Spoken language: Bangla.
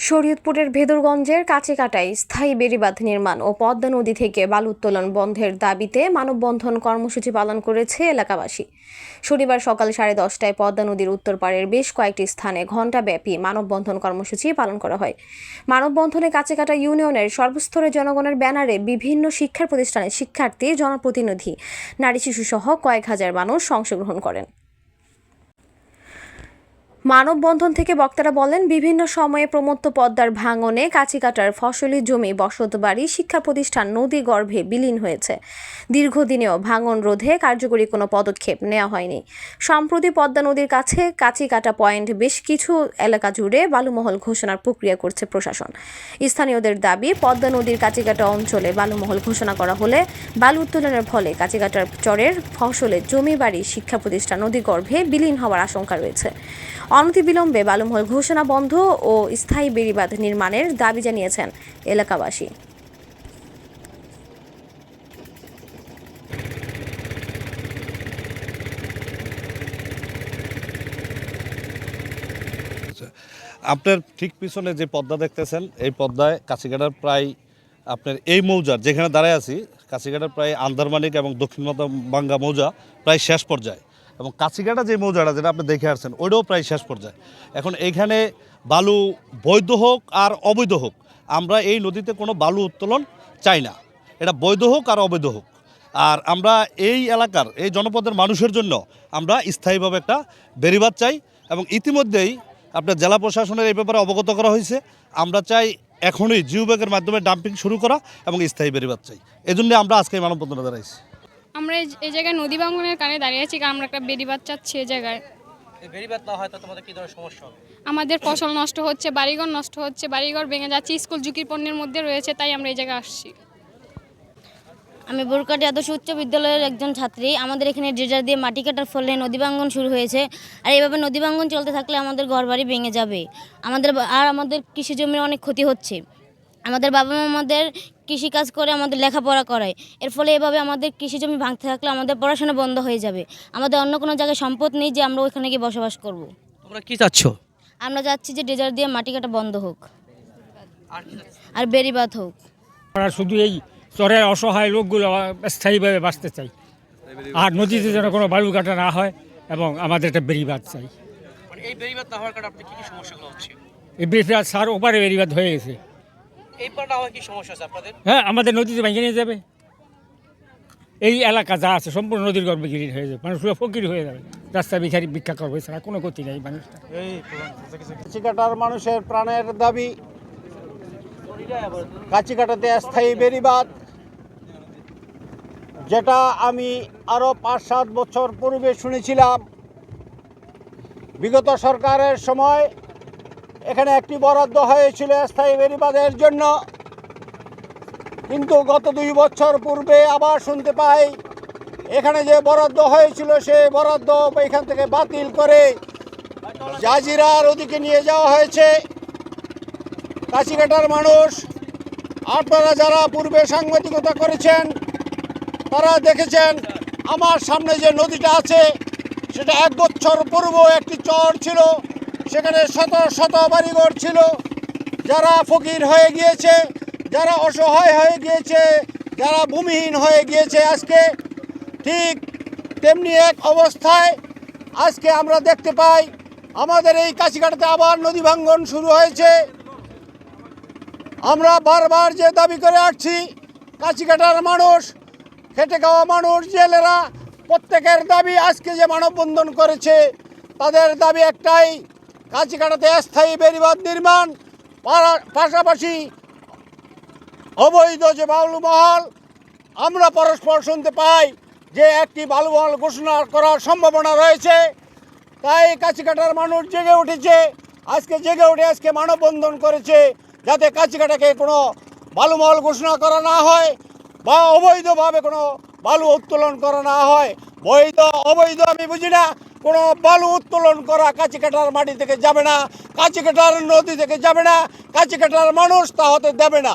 শরীয়তপুরের ভেদরগঞ্জের কাছেকাটায় স্থায়ী বেড়িবাঁধ নির্মাণ ও পদ্মা নদী থেকে বালু উত্তোলন বন্ধের দাবিতে মানববন্ধন কর্মসূচি পালন করেছে এলাকাবাসী। শনিবার সকাল সাড়ে দশটায় পদ্মা নদীর উত্তর পাড়ের বেশ কয়েকটি স্থানে ঘণ্টাব্যাপী মানববন্ধন কর্মসূচি পালন করা হয়। মানববন্ধনে কাছেকাটা ইউনিয়নের সর্বস্তরের জনগণের ব্যানারে বিভিন্ন শিক্ষার প্রতিষ্ঠানের শিক্ষার্থী, জনপ্রতিনিধি, নারী শিশুসহ কয়েক হাজার মানুষ অংশগ্রহণ করেন। মানববন্ধন থেকে বক্তারা বলেন, বিভিন্ন সময়ে প্রমত্ত পদ্মার ভাঙনে কাছিকাটার ফসলি জমি বসতবাড়ি শিক্ষা প্রতিষ্ঠান, নদী গর্ভে বিলীন হয়েছে। দীর্ঘদিনেও ভাঙন রোধে কার্যকরী কোনো পদক্ষেপ নেওয়া হয়নি। সম্প্রতি পদ্মা নদীর কাছে কাছিকাটা পয়েন্ট বেশ কিছু এলাকা জুড়ে বালুমহল ঘোষণার প্রক্রিয়া করছে প্রশাসন। স্থানীয়দের দাবি, পদ্মা নদীর কাছিকাটা অঞ্চলে বালুমহল ঘোষণা করা হলে বালু উত্তোলনের ফলে কাছিকাটার চরের ফসলে জমি, বাড়ি, শিক্ষা প্রতিষ্ঠান, নদী গর্ভে বিলীন হওয়ার আশঙ্কা রয়েছে। অনতিবিলম্বে বালুমহল ঘোষণা বন্ধ ও স্থায়ী বেড়িবাঁধ নির্মাণের দাবি জানিয়েছেন এলাকাবাসী। আপনার ঠিক পিছনে যে পদ্মা দেখতেছেন, এই পদ্মায় কাছিঘাটার প্রায় আপনার এই মৌজার, যেখানে দাঁড়ায় আছি কাছিঘাটার প্রায় আন্দারমানিক এবং দক্ষিণ বাঙ্গা মৌজা প্রায় শেষ পর্যায়ে। এবং কাছিঘাটা যে মৌজাটা যেটা আপনি দেখে আসছেন, ওইটাও প্রায় শেষ পর্যায়ে। এখন এইখানে বালু বৈধ হোক আর অবৈধ হোক, আমরা এই নদীতে কোনো বালু উত্তোলন চাই না। এটা বৈধ হোক আর অবৈধ হোক। আর আমরা এই এলাকার, এই জনপদের মানুষের জন্য আমরা স্থায়ীভাবে একটা বেরিবাদ চাই এবং ইতিমধ্যেই আপনার জেলা প্রশাসনের এই ব্যাপারে অবগত করা হয়েছে। আমরা চাই এখনই জিও মাধ্যমে ডাম্পিং শুরু করা এবং স্থায়ী বেরিবাদ চাই। এই জন্য আমরা আজকে মানববন্ধনে দাঁড়াইছি। আমরা এই- জায়গায় নদী ভাঙনের কানে দাঁড়িয়ে আছি কারণ আমরা একটা বেড়িবাদ চাচ্ছি এই জায়গায়। বেড়িবাদ না হয় তো তোমাদের কি ধরনের সমস্যা হবে? আমাদের ফসল নষ্ট হচ্ছে বাড়িঘর নষ্ট হচ্ছে বাড়িঘর ভেঙে যাচ্ছে স্কুল ঝুঁকির পণ্যের মধ্যে রয়েছে তাই আমরা এই জায়গায় আসছি। আমি বোরকাটি আদর্শ উচ্চ বিদ্যালয়ের একজন ছাত্রী। আমাদের এখানে ড্রেজার দিয়ে মাটি কাটার ফলে নদী ভাঙ্গন শুরু হয়েছে। আর এইভাবে নদী ভাঙ্গন চলতে থাকলে আমাদের ঘরবাড়ি ভেঙে যাবে। আমাদের আর আমাদের কৃষি জমির অনেক ক্ষতি হচ্ছে। আমাদের বাবা মা আমাদের কৃষিকাজ করে আমাদের লেখাপড়া করায়। এর ফলে এভাবে আমাদের কৃষি জমি ভাঙতে থাকলে আমাদের পড়াশোনা বন্ধ হয়ে যাবে। আমাদের অন্য কোনো জায়গায় সম্পদ নেই যে আমরা ওইখানে গিয়ে বসবাস করব। তোমরা কি চাচ্ছ? আমরা চাচ্ছি যে ড্রেজার দিয়ে মাটি কাটা বন্ধ হোক। আর? আর হোক। আমরা শুধু এই চরের অসহায় লোকগুলো স্থায়ীভাবে বাঁচতে চাই। আর নদীতে যেন কোনো বালু কাটা না হয় এবং আমাদের একটা বেরিবাদ চাই। মানে এই বেড়িবাদ না হওয়ার কারণে আপনার কি কি সমস্যাগুলো হচ্ছে? এই বেরিবাদ সার ওপারে বেরিবাদ হয়ে গেছে। এই পার কি সমস্যা আছে আপনাদের? হ্যাঁ আমাদের নদীতে ভেঙে নিয়ে যাবে। এই এলাকা যা আছে সম্পূর্ণ নদীর গর্ভে গিরিন হয়ে যাবে। মানুষগুলো ফকির হয়ে যাবে। রাস্তা ভিখারি ভিক্ষা করবে ছাড়া কোনো গতি নেই মানুষটা। কাছিকাটার মানুষের প্রাণের দাবি কাছিকাটাতে স্থায়ী বেড়িবাদ যেটা আমি আরও পাঁচ সাত বছর পূর্বে শুনেছিলাম। বিগত সরকারের সময় এখানে একটি বরাদ্দ হয়েছিল স্থায়ী বেড়িবাঁধের জন্য। কিন্তু গত দুই বছর পূর্বে আবার শুনতে পাই, এখানে যে বরাদ্দ হয়েছিল সেই বরাদ্দ এখান থেকে বাতিল করে জাজিরার ওদিকে নিয়ে যাওয়া হয়েছে। কাছিঘাটার মানুষ, আপনারা যারা পূর্বে সাংবাদিকতা করেছেন, তারা দেখেছেন, আমার সামনে যে নদীটা আছে, সেটা এক বছর পূর্ব একটি চর ছিল। সেখানে শত শত বাড়িঘর ছিল। যারা ফকির হয়ে গিয়েছে, যারা অসহায় হয়ে গিয়েছে, যারা ভূমিহীন হয়ে গিয়েছে আজকে, ঠিক তেমনি এক অবস্থায় আজকে আমরা দেখতে পাই, আমাদের এই কাছিঘাটাতে আবার নদী ভাঙ্গন শুরু হয়েছে। আমরা বারবার যে দাবি করে আসছি কাছিঘাটার মানুষ, খেটে খাওয়া মানুষ, জেলেরা, প্রত্যেকের দাবি আজকে যে মানববন্ধন করেছে, তাদের দাবি একটাই কাছিঘাটাতে স্থায়ী বেড়িবাঁধ নির্মাণ পাশাপাশি অবৈধ যে বাউলু মহল, আমরা পরস্পর শুনতে পাই যে একটি বালুমহল ঘোষণা করার সম্ভাবনা রয়েছে। তাই কাছিকাটার মানুষ জেগে উঠেছে, আজকে জেগে উঠে আজকে মানববন্ধন করেছে যাতে কাছিকাটাকে কোনো বালুমহল ঘোষণা করা না হয় বা অবৈধভাবে কোনো বালু উত্তোলন করা না হয়। বৈধ, অবৈধ আমি বুঝি না কোনো বালু উত্তোলন করা কাছিকাটার মাটি থেকে যাবে না কাছিকাটার নদী থেকে যাবে না কাছিকাটার মানুষ তা হতে দেবে না।